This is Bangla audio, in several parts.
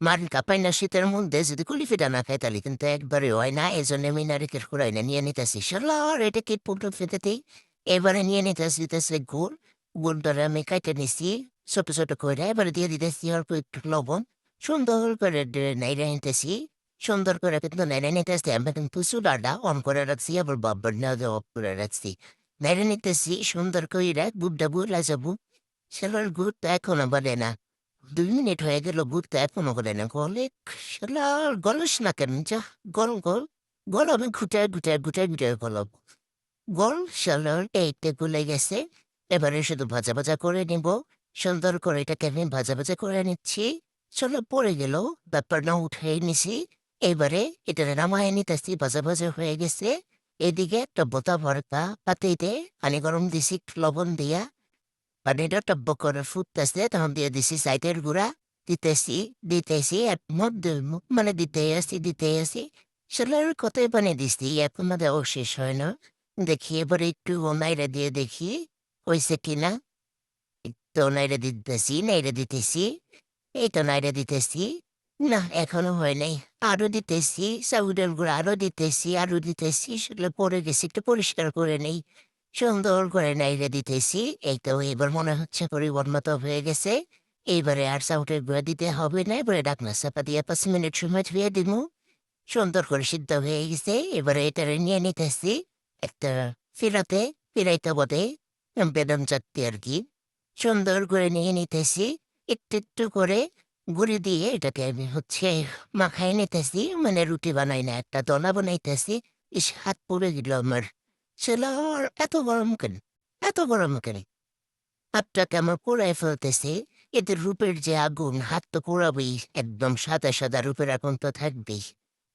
মার কাঁপাই না শীতের মধ্যে যদি কুলিফিটা না খাই তাহলে কিন্তু একবারে হয় না এই জন্য আমি নারিকেল কুড়াই না নিয়ে নিতেছি সলার এটা কি পুটো ফেতেতেই এবারে নিয়ে নিতেছি দিতেছে গুড় গুড়টারে আমি কাইটে নিছি ছোট ছোট করে এবারে দিয়ে দিতেছি অল্প একটু লবণ সুন্দর করে নাইরে নিতেছি সুন্দর করে কিন্তু নাইরে নিতেছি আমি কিন্তু চুলাটা অন করে রাখছি আবার বাবার না অফ করে রাখছি নাইরে নিতেছি সুন্দর করে গুড়টা বুড়লা যাব সেলার গুড়টা এখনও বলে না দুই মিনিট হয়ে গেল বুঝতে এখনও করে না গলে শালার গলস না কেন যা গল গল গল আমি ঘুটে ঘুটে ঘুটে ঘুটে গলব গল শালার এইতে গুলে গেছে এবারে শুধু ভাজা ভাজা করে নিব সুন্দর করে এটাকে আমি ভাজা ভাজা করে নিচ্ছি চলো পড়ে গেল ব্যাপার না উঠে নিছি এবারে এটা নামায় নিতেছি ভাজা ভাজা হয়ে গেছে এদিকে একটা বোতা ভরতা পাতিতে পানি গরম দিছি লবণ দিয়া পানিটা টব্ব করে ফুটতেছে তখন দিয়ে দিছি সাইটের গুঁড়া দিতেছি দিতেছি আর মধ্যে মানে দিতে আসি দিতে আসি সেলার কতই পানি দিছি এখন দেওয়া শেষ হয় না দেখি এবারে একটু নাইরা দিয়ে দেখি হয়েছে কিনা তো নাইরা দিতেছি নাইরা দিতেছি এই তো নাইরা দিতেছি না এখনও হয় নাই আরও দিতেছি চাউলের গুঁড়া আরও দিতেছি আরও দিতেছি সেগুলো পরে গেছি একটু পরিষ্কার করে নেই সুন্দর করে নাইরে দিতেছি। এই তো এবার মনে হচ্ছে পরিবর্তন মতো হয়ে গেছে। এইবারে আর চাউটের গুঁড়া দিতে হবে না। এবারে ডাকনা চাপা দিয়ে পাঁচ মিনিট সময় ধুয়ে দিব। সুন্দর করে সিদ্ধ হয়ে গেছে। এবারে এটা নিয়ে নিতেছি একটা ফিরাতে, ফিরাইতে বটে বেদম চাটতে আর কি। সুন্দর করে নিয়ে নিতেছি। একটু একটু করে গুড়ি দিয়ে এটাকে আমি হচ্ছে মাখাই নিতেছি। মানে রুটি বানাই না, একটা দলা বানাইতেছি। ইস, হাত পড়ে গেল আমার। ছেলের এত গরম কেন? এত গরম কেন? হাতটাকে আমার পোড়ায় ফেলতেছে, এদের রূপের যে আগুন, হাত তো পোড়াবেই, একদম সাদা সাদা রূপের আগুন তো থাকবেই।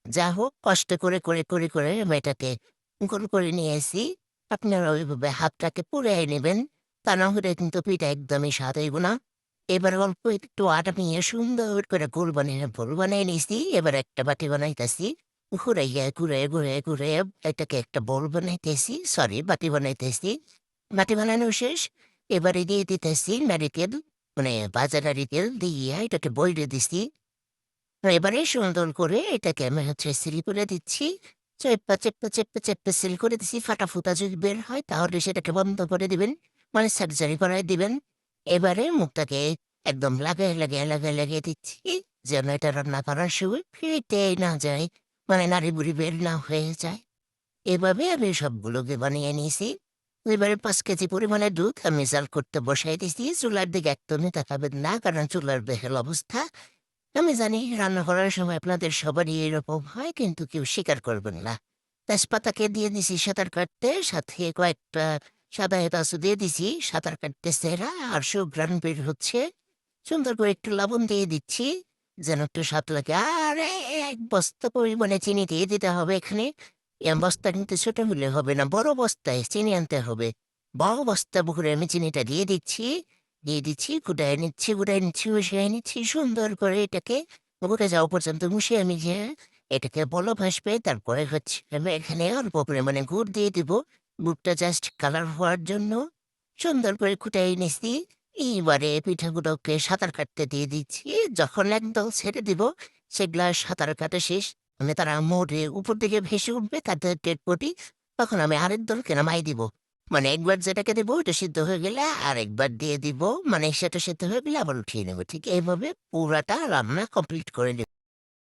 যা হোক, কষ্ট করে করে করে করে আমি এটাকে গোল করে নিয়ে আসি। আপনারা ওইভাবে হাতটাকে পুড়ে নেবেন, তা না হলে কিন্তু পিঠা একদমই স্বাদ হইব না। এবার অল্প একটু আটা নিয়ে সুন্দর করে গোল বানিয়ে, ভোল বানিয়ে নিয়েছি এবার একটা বাটি বানাইতেছি। ঘুরাইয়া ঘুরে ঘুরে ঘুরে এটাকে একটা বল বানাইতেছি সরি বাটি বানাইতেছি। বাটি বানানো শেষ। এবারে দিয়ে দিতেছি নারিকেল মানে বাজার নারিকেল দিয়ে এটাকে বইলে দিছি। এবারে সুন্দর করে এটাকে আমি হচ্ছে সিল করে দিচ্ছি। চেপ্পা চেপ্পা চেপ্পা চেপ্পা সিল করে দিচ্ছি ফাটা ফুটা যদি বের হয় তাহলে সেটাকে বন্ধ করে দিবেন মানে সার্জারি করাই দিবেন। এবারে মুখটাকে একদম লাগাই লাগাই লাগাই লাগিয়ে দিচ্ছি, যেন এটা রান্না করার সময় ফিরে না যায়। মানে নারী বুড়ি বের না হয়ে যায়। এভাবে আমি সবগুলোকে বানিয়ে নিয়েছি। এবারে পাঁচ কেজি পরিমাণে দুধ আমি জাল করতে বসাই দিয়েছি। চুলার দিকে একদমই তাকাবেন না, কারণ চুলার বেহেল অবস্থা। আমি জানি রান্না করার সময় আপনাদের সবারই এরকম হয়, কিন্তু কেউ স্বীকার করবেন না। তেজপাতাকে দিয়ে দিছি সাঁতার কাটতে, সাথে কয়েকটা সাদা হেতাসু দিয়ে দিছি সাঁতার কাটতে সেরা আর সুগ্রান বের হচ্ছে। সুন্দর করে একটু লবণ দিয়ে দিচ্ছি, যেন একটু স্বাদ লাগে। আর এক বস্তা পরিমাণে চিনি দিয়ে দিতে হবে এখানে। বস্তা কিন্তু ছোট হলে হবে না, বড় বস্তায় চিনি আনতে হবে। বড় বস্তা ভরে আমি চিনিটা দিয়ে দিচ্ছি দিয়ে দিচ্ছি, গুটায় নিচ্ছি গুটাই নিচ্ছি, মিশিয়ে নিচ্ছি, সুন্দর করে এটাকে গুটে যাওয়া পর্যন্ত মিশিয়ে আমি যে এটাকে বলো ভাসবে। তারপরে হচ্ছে আমি এখানে অল্প পরিমাণে গুড় দিয়ে দিব। গুড়টা জাস্ট কালার হওয়ার জন্য সুন্দর করে কুটাই নিচ্ছি। এইবারে পিঠাগুলোকে সাঁতার কাটতে দিয়ে দিচ্ছি। যখন একদম ছেড়ে দিব সেগুলা সাঁতার কাটা শেষ। আমি তারা মোড়ে উপর দিকে ভেসে উঠবে তাদের টেটপটি তখন আমি আরেক দলকে নামাই দিব। মানে একবার যেটাকে দেবো ওটা সিদ্ধ হয়ে গেলে আর একবার দিয়ে দিব। মানে সেটা সিদ্ধ হয়ে গেলে আবার উঠিয়ে নেব। ঠিক এইভাবে পুরাটা রান্না কমপ্লিট করে নেব।